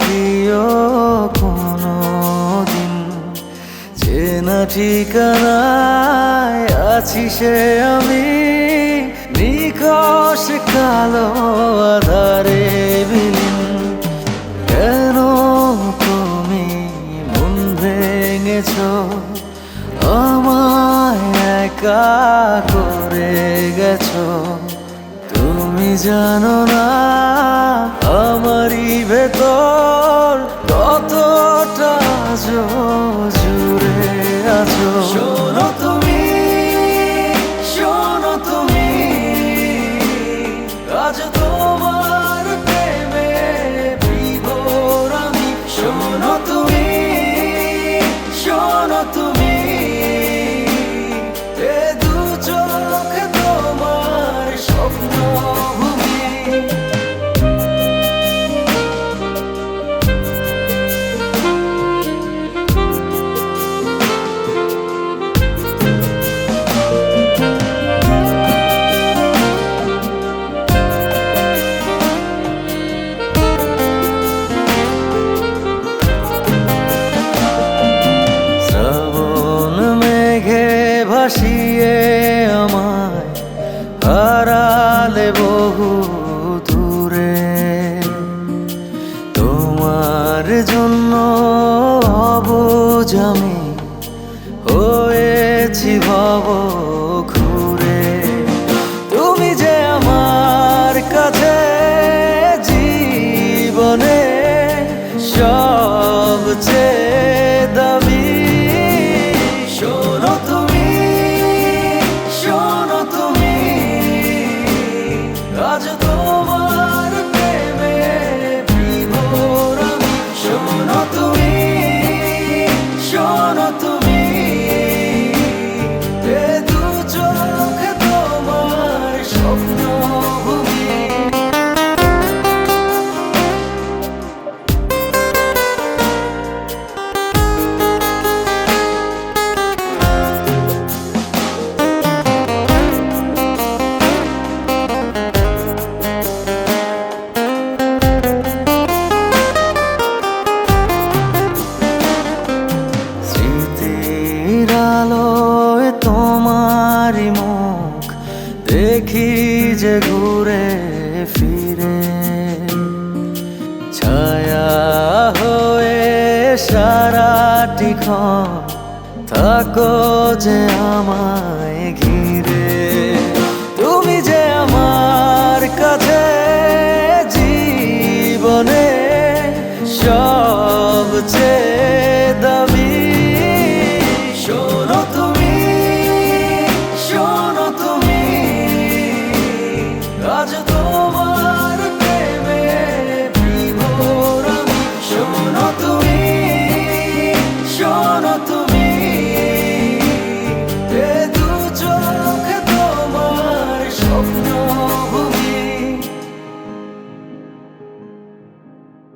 দিও কোনো দিন চেনা ঠিকানায় আছি সে আমি নিখস কালো আধারে বিলীন। কেন তুমি মন ভেঙেছ? আমায় একা করে গেছো। জানো না আমারই ভেতর কতটা আজও আমি হয়েছি ভব যে ঘুরে ফিরে, ছায়া হয়ে সারাটি থাকো যে আমায় ঘিরে। তুমি যে আমার কাছে জীবনে সব